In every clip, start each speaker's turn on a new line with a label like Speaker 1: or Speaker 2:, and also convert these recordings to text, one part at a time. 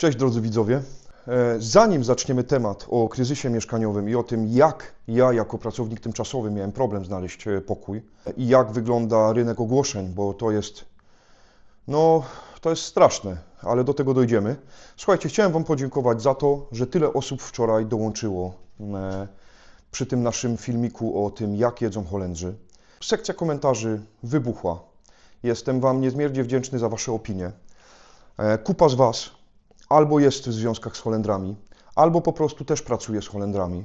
Speaker 1: Cześć drodzy widzowie. E, Zanim zaczniemy temat o kryzysie mieszkaniowym i o tym, jak ja jako pracownik tymczasowy miałem problem znaleźć e, pokój i jak wygląda rynek ogłoszeń, bo to jest, no, to jest straszne, ale do tego dojdziemy. Słuchajcie, chciałem Wam podziękować za to, że tyle osób wczoraj dołączyło e, przy tym naszym filmiku o tym, jak jedzą Holendrzy. Sekcja komentarzy wybuchła. Jestem Wam niezmiernie wdzięczny za Wasze opinie. Kupa z Was albo jest w związkach z Holendrami, albo po prostu też pracuje z Holendrami.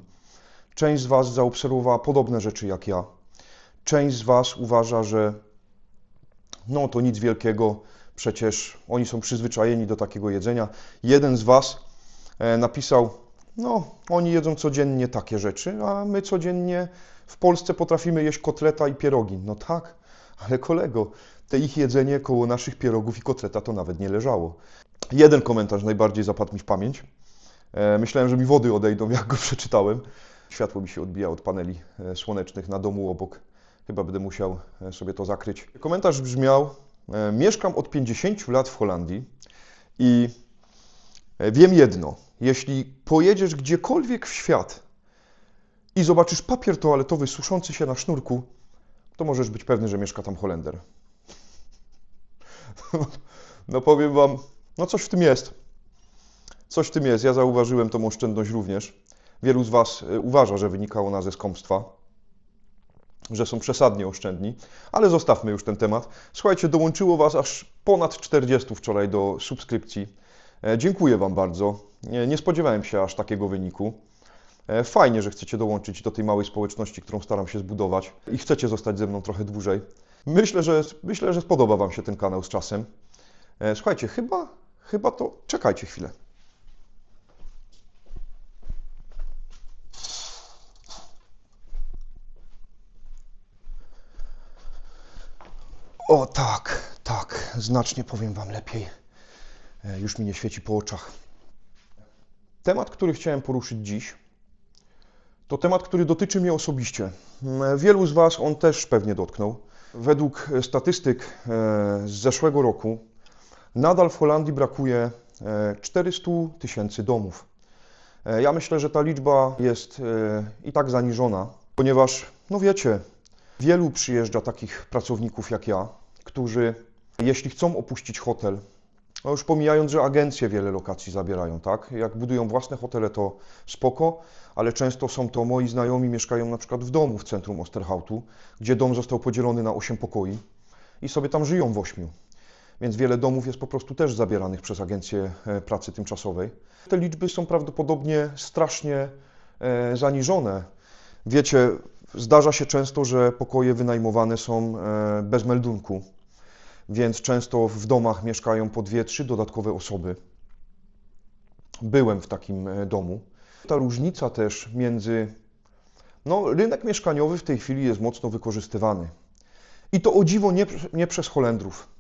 Speaker 1: Część z Was zaobserwowała podobne rzeczy jak ja. Część z Was uważa, że no to nic wielkiego, przecież oni są przyzwyczajeni do takiego jedzenia. Jeden z Was e, napisał, no oni jedzą codziennie takie rzeczy, a my codziennie w Polsce potrafimy jeść kotleta i pierogi. No tak, ale kolego, te ich jedzenie koło naszych pierogów i kotleta to nawet nie leżało. Jeden komentarz najbardziej zapadł mi w pamięć. E, Myślałem, że mi wody odejdą, jak go przeczytałem. Światło mi się odbija od paneli e, słonecznych na domu obok. Chyba będę musiał e, sobie to zakryć. Komentarz brzmiał: Mieszkam od 50 lat w Holandii i wiem jedno. Jeśli pojedziesz gdziekolwiek w świat i zobaczysz papier toaletowy suszący się na sznurku, to możesz być pewny, że mieszka tam Holender. No powiem Wam, no coś w tym jest. Coś w tym jest. Ja zauważyłem tą oszczędność również. Wielu z Was y, uważa, że wynika ona ze skąpstwa, że są przesadnie oszczędni, ale zostawmy już ten temat. Słuchajcie, dołączyło Was aż ponad 40 wczoraj do subskrypcji. E, Dziękuję Wam bardzo. Nie, nie spodziewałem się aż takiego wyniku. E, Fajnie, że chcecie dołączyć do tej małej społeczności, którą staram się zbudować i chcecie zostać ze mną trochę dłużej. Myślę, że, myślę, że spodoba Wam się ten kanał z czasem. E, Słuchajcie, chyba, chyba to. Czekajcie chwilę. O tak, tak, znacznie powiem Wam lepiej. E, Już mi nie świeci po oczach. Temat, który chciałem poruszyć dziś, to temat, który dotyczy mnie osobiście. Mm, Wielu z Was on też pewnie dotknął. Według e, statystyk e, z zeszłego roku nadal w Holandii brakuje e, 400 tysięcy domów. E, Ja myślę, że ta liczba jest e, i tak zaniżona, ponieważ, no wiecie, wielu przyjeżdża takich pracowników jak ja, którzy jeśli chcą opuścić hotel, no już pomijając, że agencje wiele lokacji zabierają, tak? Jak budują własne hotele, to spoko, ale często są to moi znajomi, mieszkają na przykład w domu w centrum Osterhautu, gdzie dom został podzielony na 8 pokoi i sobie tam żyją w ośmiu. Więc wiele domów jest po prostu też zabieranych przez agencję e, pracy tymczasowej. Te liczby są prawdopodobnie strasznie e, zaniżone. Wiecie, zdarza się często, że pokoje wynajmowane są e, bez meldunku, więc często w domach mieszkają po dwie, trzy dodatkowe osoby. Byłem w takim domu. Ta różnica też między. No, rynek mieszkaniowy w tej chwili jest mocno wykorzystywany. I to o dziwo nie, nie przez Holendrów.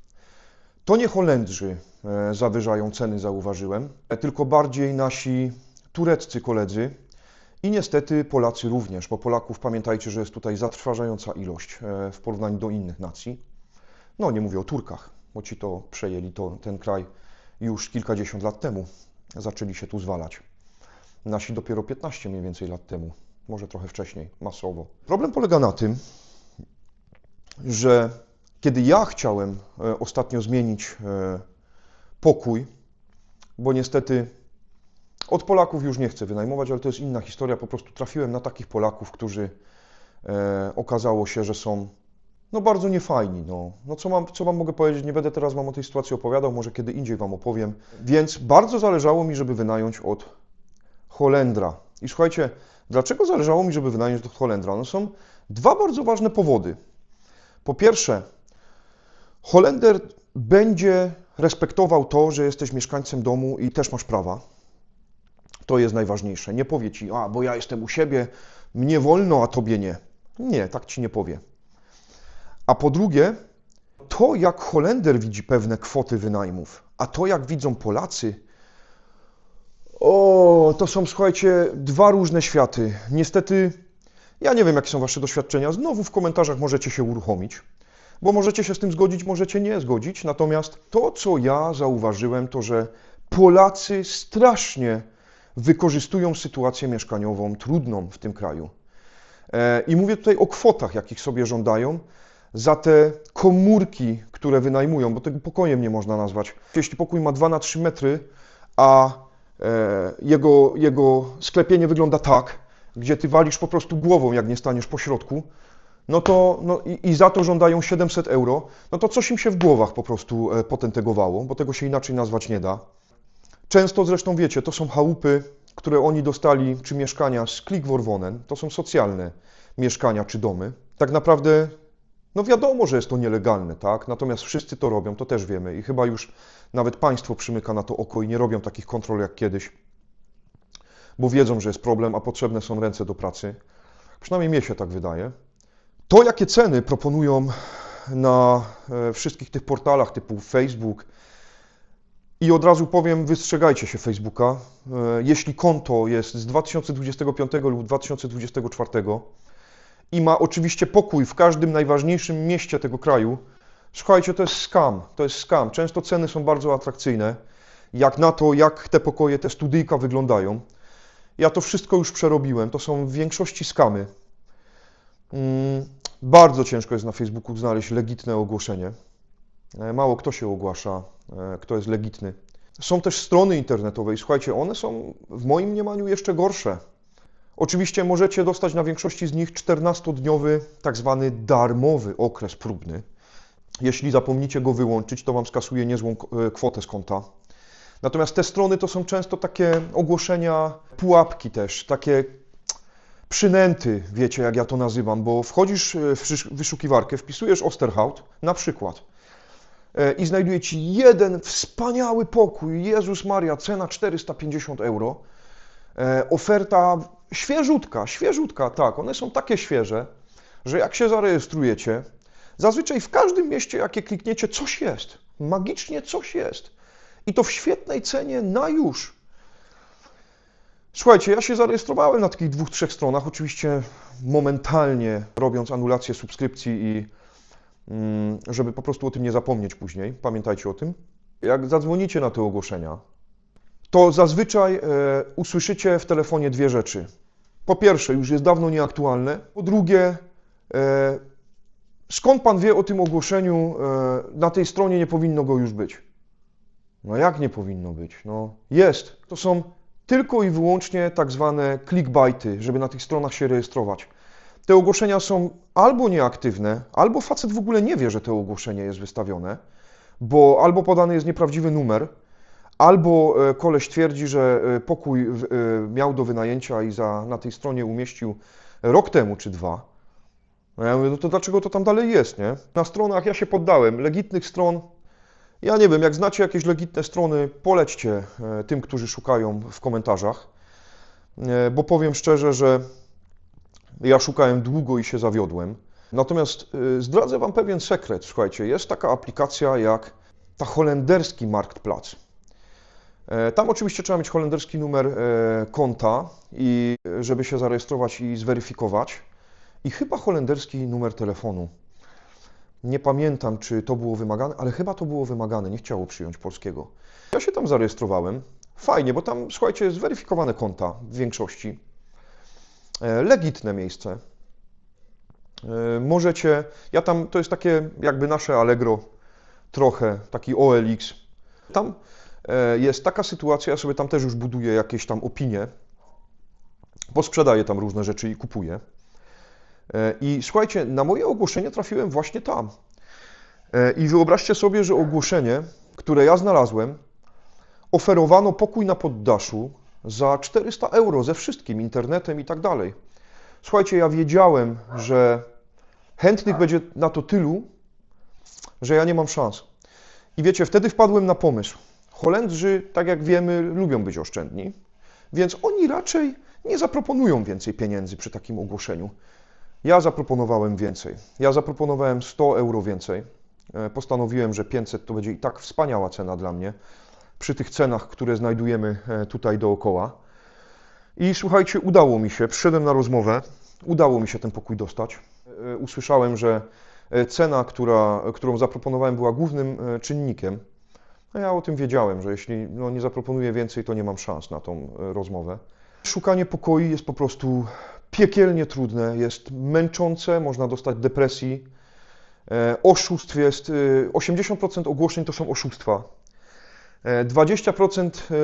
Speaker 1: To nie Holendrzy e, zawyżają ceny, zauważyłem, e, tylko bardziej nasi tureccy koledzy i niestety Polacy również, bo Polaków pamiętajcie, że jest tutaj zatrważająca ilość e, w porównaniu do innych nacji. No, nie mówię o Turkach, bo ci to przejęli to, ten kraj już kilkadziesiąt lat temu. Zaczęli się tu zwalać. Nasi dopiero 15 mniej więcej lat temu, może trochę wcześniej, masowo. Problem polega na tym, że kiedy ja chciałem e, ostatnio zmienić e, pokój, bo niestety od Polaków już nie chcę wynajmować, ale to jest inna historia. Po prostu trafiłem na takich Polaków, którzy e, okazało się, że są no bardzo niefajni. No, no co, mam, co Wam mogę powiedzieć? Nie będę teraz Wam o tej sytuacji opowiadał, może kiedy indziej Wam opowiem. Więc bardzo zależało mi, żeby wynająć od Holendra. I słuchajcie, dlaczego zależało mi, żeby wynająć od Holendra? No są dwa bardzo ważne powody. Po pierwsze, Holender będzie respektował to, że jesteś mieszkańcem domu i też masz prawa. To jest najważniejsze. Nie powie ci, a bo ja jestem u siebie, mnie wolno, a tobie nie. Nie, tak ci nie powie. A po drugie, to jak Holender widzi pewne kwoty wynajmów, a to jak widzą Polacy, o, to są, słuchajcie, dwa różne światy. Niestety, ja nie wiem, jakie są Wasze doświadczenia. Znowu w komentarzach możecie się uruchomić, bo możecie się z tym zgodzić, możecie nie zgodzić. Natomiast to, co ja zauważyłem, to że Polacy strasznie wykorzystują sytuację mieszkaniową trudną w tym kraju. E, I mówię tutaj o kwotach, jakich sobie żądają za te komórki, które wynajmują, bo tego pokojem nie można nazwać. Jeśli pokój ma 2 na 3 metry, a e, jego, jego sklepienie wygląda tak, gdzie ty walisz po prostu głową, jak nie staniesz po środku, no to no i, i za to żądają 700 euro, no to coś im się w głowach po prostu e, potętegowało, bo tego się inaczej nazwać nie da. Często zresztą wiecie, to są chałupy, które oni dostali, czy mieszkania z Klikworwonen, to są socjalne mieszkania czy domy. Tak naprawdę, no wiadomo, że jest to nielegalne, tak? Natomiast wszyscy to robią, to też wiemy i chyba już nawet państwo przymyka na to oko i nie robią takich kontrol jak kiedyś, bo wiedzą, że jest problem, a potrzebne są ręce do pracy. Przynajmniej mnie się tak wydaje. To, jakie ceny proponują na e, wszystkich tych portalach typu Facebook, i od razu powiem, wystrzegajcie się Facebooka. E, jeśli konto jest z 2025 lub 2024 i ma oczywiście pokój w każdym najważniejszym mieście tego kraju, słuchajcie, to jest scam. To jest scam. Często ceny są bardzo atrakcyjne. Jak na to, jak te pokoje, te studyjka wyglądają. Ja to wszystko już przerobiłem. To są w większości skamy. Mm, bardzo ciężko jest na Facebooku znaleźć legitne ogłoszenie. E, mało kto się ogłasza, e, kto jest legitny. Są też strony internetowe i słuchajcie, one są w moim mniemaniu jeszcze gorsze. Oczywiście możecie dostać na większości z nich 14-dniowy tak zwany darmowy okres próbny. Jeśli zapomnicie go wyłączyć, to Wam skasuje niezłą e, kwotę z konta. Natomiast te strony to są często takie ogłoszenia, pułapki też, takie przynęty, wiecie jak ja to nazywam, bo wchodzisz w wyszukiwarkę, wpisujesz Osterhout, na przykład, E, i znajduje ci jeden wspaniały pokój. Jezus Maria, cena 450 euro. E, oferta świeżutka, świeżutka, tak, one są takie świeże, że jak się zarejestrujecie, zazwyczaj w każdym mieście, jakie klikniecie, coś jest. Magicznie coś jest. I to w świetnej cenie na już. Słuchajcie, ja się zarejestrowałem na takich dwóch, trzech stronach, oczywiście momentalnie robiąc anulację subskrypcji i Mm, żeby po prostu o tym nie zapomnieć później. Pamiętajcie o tym. Jak zadzwonicie na te ogłoszenia, to zazwyczaj e, usłyszycie w telefonie dwie rzeczy. Po pierwsze, już jest dawno nieaktualne. Po drugie, e, skąd pan wie o tym ogłoszeniu? E, na tej stronie nie powinno go już być. No jak nie powinno być? No jest. To są tylko i wyłącznie tak zwane clickbaity, żeby na tych stronach się rejestrować te ogłoszenia są albo nieaktywne, albo facet w ogóle nie wie, że to ogłoszenie jest wystawione, bo albo podany jest nieprawdziwy numer, albo e, koleś twierdzi, że e, pokój e, miał do wynajęcia i za, na tej stronie umieścił rok temu czy dwa. No ja mówię, no to dlaczego to tam dalej jest, nie? Na stronach ja się poddałem, legitnych stron, ja nie wiem, jak znacie jakieś legitne strony, polećcie tym, którzy szukają w komentarzach, bo powiem szczerze, że ja szukałem długo i się zawiodłem. Natomiast y, zdradzę Wam pewien sekret. Słuchajcie, jest taka aplikacja jak ta holenderski Marktplatz. E, tam oczywiście trzeba mieć holenderski numer e, konta, i żeby się zarejestrować i zweryfikować. I chyba holenderski numer telefonu. Nie pamiętam, czy to było wymagane, ale chyba to było wymagane, nie chciało przyjąć polskiego. Ja się tam zarejestrowałem. Fajnie, bo tam, słuchajcie, zweryfikowane konta w większości. E, legitne miejsce. E, możecie, ja tam, to jest takie jakby nasze Allegro, trochę, taki OLX. Tam e, jest taka sytuacja, ja sobie tam też już buduję jakieś tam opinie, posprzedaję tam różne rzeczy i kupuję. I słuchajcie, na moje ogłoszenie trafiłem właśnie tam. I wyobraźcie sobie, że ogłoszenie, które ja znalazłem, oferowano pokój na poddaszu za 400 euro ze wszystkim, internetem i tak dalej. Słuchajcie, ja wiedziałem, że chętnych będzie na to tylu, że ja nie mam szans. I wiecie, wtedy wpadłem na pomysł. Holendrzy, tak jak wiemy, lubią być oszczędni, więc oni raczej nie zaproponują więcej pieniędzy przy takim ogłoszeniu. Ja zaproponowałem więcej. Ja zaproponowałem 100 euro więcej. E, postanowiłem, że 500 to będzie i tak wspaniała cena dla mnie przy tych cenach, które znajdujemy e, tutaj dookoła. I słuchajcie, udało mi się, przyszedłem na rozmowę, udało mi się ten pokój dostać. E, usłyszałem, że cena, która, którą zaproponowałem, była głównym czynnikiem. No ja o tym wiedziałem, że jeśli no, nie zaproponuję więcej, to nie mam szans na tą rozmowę. Szukanie pokoi jest po prostu piekielnie trudne, jest męczące, można dostać depresji. E, Oszustw jest, e, 80% ogłoszeń to są oszustwa. E, 20% e,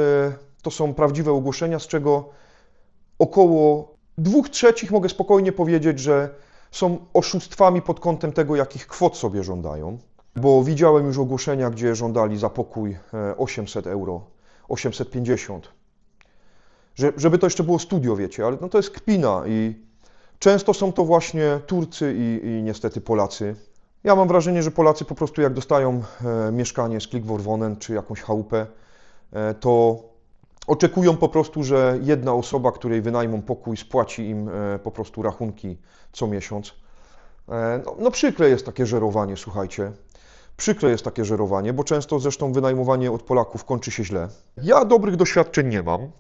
Speaker 1: to są prawdziwe ogłoszenia, z czego około dwóch trzecich mogę spokojnie powiedzieć, że są oszustwami pod kątem tego, jakich kwot sobie żądają. Bo widziałem już ogłoszenia, gdzie żądali za pokój e, 800 euro, 850. Że, żeby to jeszcze było studio, wiecie, ale no to jest kpina i często są to właśnie Turcy i, i niestety Polacy. Ja mam wrażenie, że Polacy po prostu jak dostają e, mieszkanie z Klikworwonen czy jakąś chałupę, e, to oczekują po prostu, że jedna osoba, której wynajmą pokój, spłaci im e, po prostu rachunki co miesiąc. E, No, no przykre jest takie żerowanie, słuchajcie. Przykre jest takie żerowanie, bo często zresztą wynajmowanie od Polaków kończy się źle. Ja dobrych doświadczeń nie mam.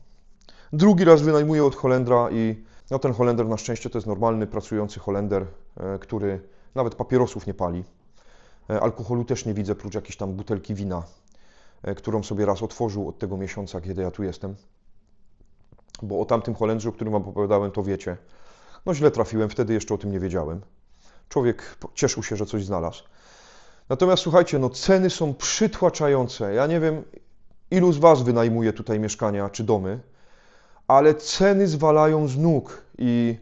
Speaker 1: Drugi raz wynajmuję od Holendra i no ten Holender na szczęście to jest normalny, pracujący Holender, e, który nawet papierosów nie pali. E, Alkoholu też nie widzę, prócz jakiejś tam butelki wina, e, którą sobie raz otworzył od tego miesiąca, kiedy ja tu jestem. Bo o tamtym Holendrze, o którym wam opowiadałem, to wiecie. No źle trafiłem, wtedy jeszcze o tym nie wiedziałem. Człowiek cieszył się, że coś znalazł. Natomiast słuchajcie, no ceny są przytłaczające. Ja nie wiem, ilu z Was wynajmuje tutaj mieszkania czy domy, ale ceny zwalają z nóg i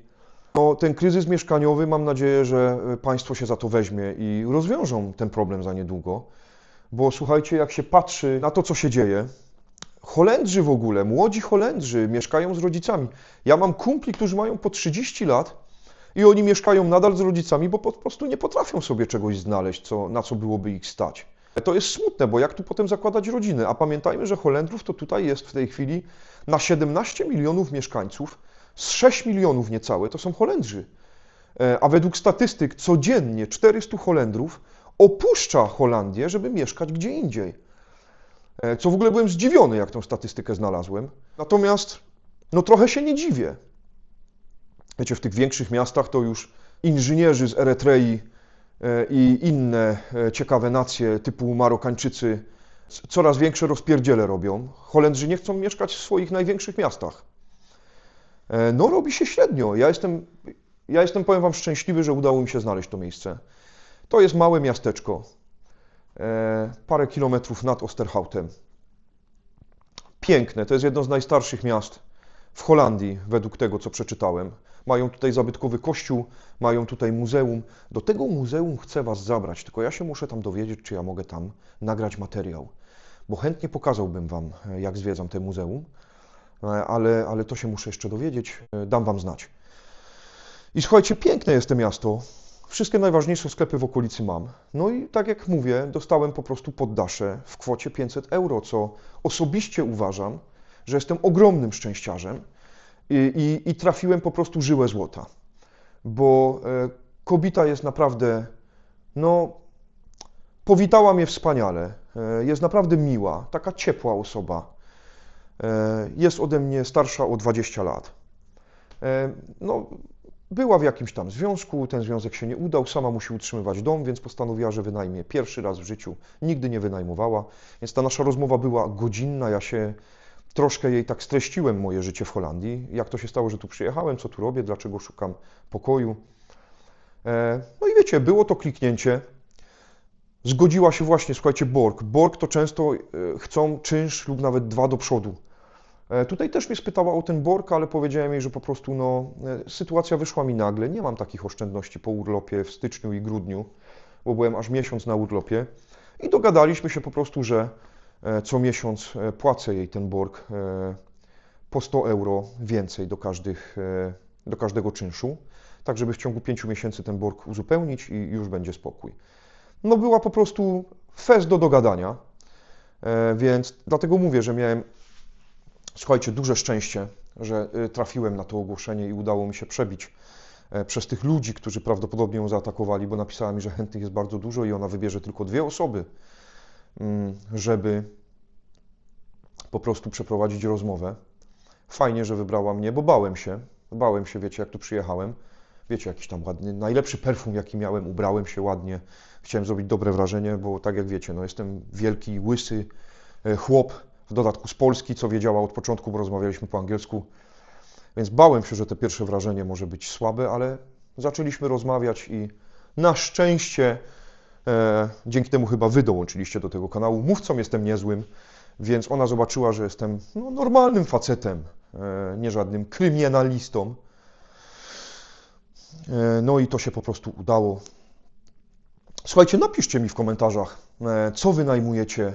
Speaker 1: no, ten kryzys mieszkaniowy, mam nadzieję, że e, Państwo się za to weźmie i rozwiążą ten problem za niedługo. Bo słuchajcie, jak się patrzy na to, co się dzieje, Holendrzy w ogóle, młodzi Holendrzy mieszkają z rodzicami. Ja mam kumpli, którzy mają po 30 lat i oni mieszkają nadal z rodzicami, bo po prostu nie potrafią sobie czegoś znaleźć, co, na co byłoby ich stać. To jest smutne, bo jak tu potem zakładać rodziny? A pamiętajmy, że Holendrów to tutaj jest w tej chwili na 17 milionów mieszkańców, z 6 milionów niecałe to są Holendrzy. E, A według statystyk codziennie 400 Holendrów opuszcza Holandię, żeby mieszkać gdzie indziej. E, Co w ogóle byłem zdziwiony, jak tą statystykę znalazłem. Natomiast no trochę się nie dziwię. Wiecie, w tych większych miastach to już inżynierzy z Erytrei i inne e, ciekawe nacje typu Marokańczycy coraz większe rozpierdziele robią. Holendrzy nie chcą mieszkać w swoich największych miastach. E, No robi się średnio. Ja jestem, ja jestem, powiem Wam, szczęśliwy, że udało mi się znaleźć to miejsce. To jest małe miasteczko, e, parę kilometrów nad Osterhautem. Piękne, to jest jedno z najstarszych miast w Holandii, według tego, co przeczytałem. Mają tutaj zabytkowy kościół, mają tutaj muzeum. Do tego muzeum chcę Was zabrać, tylko ja się muszę tam dowiedzieć, czy ja mogę tam nagrać materiał. Bo chętnie pokazałbym Wam, jak zwiedzam te muzeum, e, ale, ale to się muszę jeszcze dowiedzieć, e, dam Wam znać. I słuchajcie, piękne jest to miasto. Wszystkie najważniejsze sklepy w okolicy mam. No i tak jak mówię, dostałem po prostu poddasze w kwocie 500 euro, co osobiście uważam, że jestem ogromnym szczęściarzem i, i, trafiłem po prostu żyłę złota. Bo e, kobieta jest naprawdę, no, powitała mnie wspaniale. E, jest naprawdę miła, taka ciepła osoba. E, jest ode mnie starsza o 20 lat. No, była w jakimś tam związku, ten związek się nie udał, sama musi utrzymywać dom, więc postanowiła, że wynajmie pierwszy raz w życiu. Nigdy nie wynajmowała, więc ta nasza rozmowa była godzinna. Ja się troszkę jej tak streściłem, moje życie w Holandii. Jak to się stało, że tu przyjechałem, co tu robię, dlaczego szukam pokoju. E, No i wiecie, było to kliknięcie. Zgodziła się właśnie, słuchajcie, Borg. Borg to często e, chcą czynsz lub nawet dwa do przodu. E, Tutaj też mnie spytała o ten Borg, ale powiedziałem jej, że po prostu no, sytuacja wyszła mi nagle. Nie mam takich oszczędności po urlopie w styczniu i grudniu, bo byłem aż miesiąc na urlopie. I dogadaliśmy się po prostu, że co miesiąc e, płacę jej ten Borg e, po 100 euro więcej do, każdych, e, do każdego czynszu, tak żeby w ciągu 5 miesięcy ten Borg uzupełnić i już będzie spokój. No była po prostu fest do dogadania, e, więc dlatego mówię, że miałem Słuchajcie, duże szczęście, że trafiłem na to ogłoszenie i udało mi się przebić e, przez tych ludzi, którzy prawdopodobnie ją zaatakowali, bo napisała mi, że chętnych jest bardzo dużo i ona wybierze tylko dwie osoby, żeby po prostu przeprowadzić rozmowę. Fajnie, że wybrała mnie, bo bałem się. Bałem się, wiecie, jak tu przyjechałem. wiecie, jakiś tam ładny, najlepszy perfum, jaki miałem, ubrałem się ładnie. Chciałem zrobić dobre wrażenie, bo tak jak wiecie, no jestem wielki, łysy e, chłop, w dodatku z Polski, co wiedziała od początku, bo rozmawialiśmy po angielsku. Więc bałem się, że te pierwsze wrażenie może być słabe, ale zaczęliśmy rozmawiać i na szczęście dzięki temu chyba wy dołączyliście do tego kanału. Mówcą jestem niezłym, więc ona zobaczyła, że jestem no, normalnym facetem, e, nie żadnym kryminalistą. E, no i to się po prostu udało. Słuchajcie, napiszcie mi w komentarzach, e, co wynajmujecie,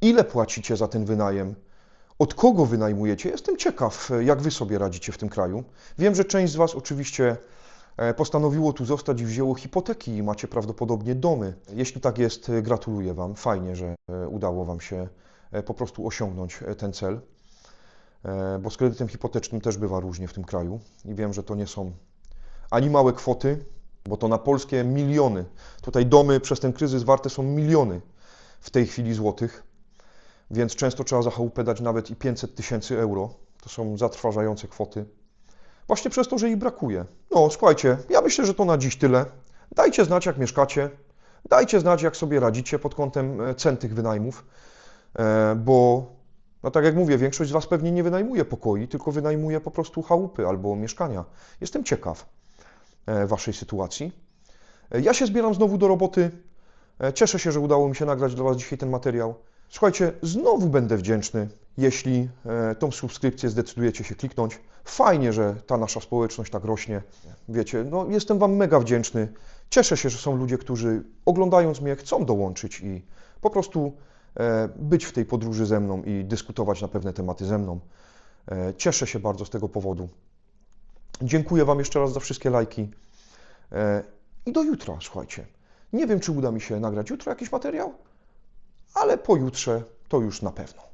Speaker 1: ile płacicie za ten wynajem, od kogo wynajmujecie. Jestem ciekaw, e, jak wy sobie radzicie w tym kraju. Wiem, że część z was oczywiście e, postanowiło tu zostać i wzięło hipoteki i macie prawdopodobnie domy. Jeśli tak jest, e, gratuluję wam. Fajnie, że e, udało wam się e, po prostu osiągnąć e, ten cel. E, Bo z kredytem hipotecznym też bywa różnie w tym kraju i wiem, że to nie są ani małe kwoty, bo to na polskie miliony. Tutaj domy przez ten kryzys warte są miliony w tej chwili złotych, więc często trzeba za dać nawet i 500 tysięcy euro. To są zatrważające kwoty. Właśnie przez to, że ich brakuje. No, słuchajcie, ja myślę, że to na dziś tyle. Dajcie znać, jak mieszkacie. Dajcie znać, jak sobie radzicie pod kątem e, cen tych wynajmów, E, bo no tak jak mówię, większość z Was pewnie nie wynajmuje pokoi, tylko wynajmuje po prostu chałupy albo mieszkania. Jestem ciekaw e, Waszej sytuacji. Ja się zbieram znowu do roboty. Cieszę się, że udało mi się nagrać dla Was dzisiaj ten materiał. Słuchajcie, znowu będę wdzięczny, jeśli e, tą subskrypcję zdecydujecie się kliknąć. Fajnie, że ta nasza społeczność tak rośnie. Wiecie, no jestem Wam mega wdzięczny. Cieszę się, że są ludzie, którzy oglądając mnie chcą dołączyć i po prostu e, być w tej podróży ze mną i dyskutować na pewne tematy ze mną. E, Cieszę się bardzo z tego powodu. Dziękuję Wam jeszcze raz za wszystkie lajki. I do jutra, słuchajcie. Nie wiem, czy uda mi się nagrać jutro jakiś materiał, ale pojutrze to już na pewno.